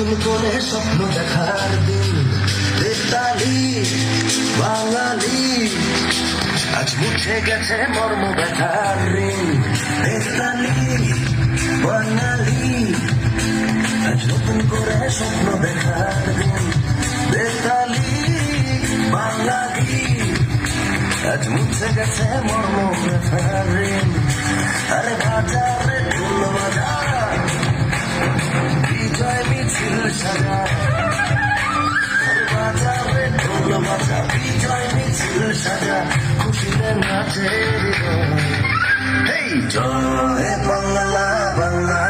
নতুন করে স্বপ্ন দেখার দিন। এসে গেছে মর্ম ব্যথার ঋণ। দেশালি বাঙালি আজ নতুন করে স্বপ্ন দেখার দিন দেশালি বাঙালি আজ মুছে গেছে মর্ম ব্যথার ঋণ। আরে বাজারে ধুলো বাজার বিজয় মিছিল সাজা। Hey, Johnny, bangla, bangla.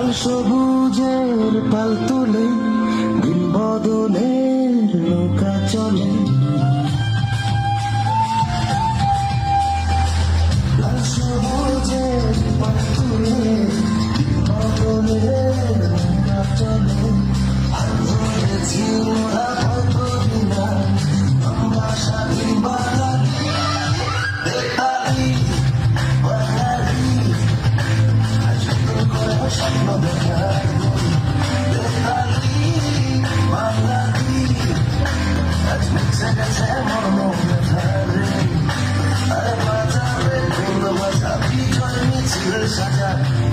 লাল সবুজের পাল তুলে দিন বদলে second.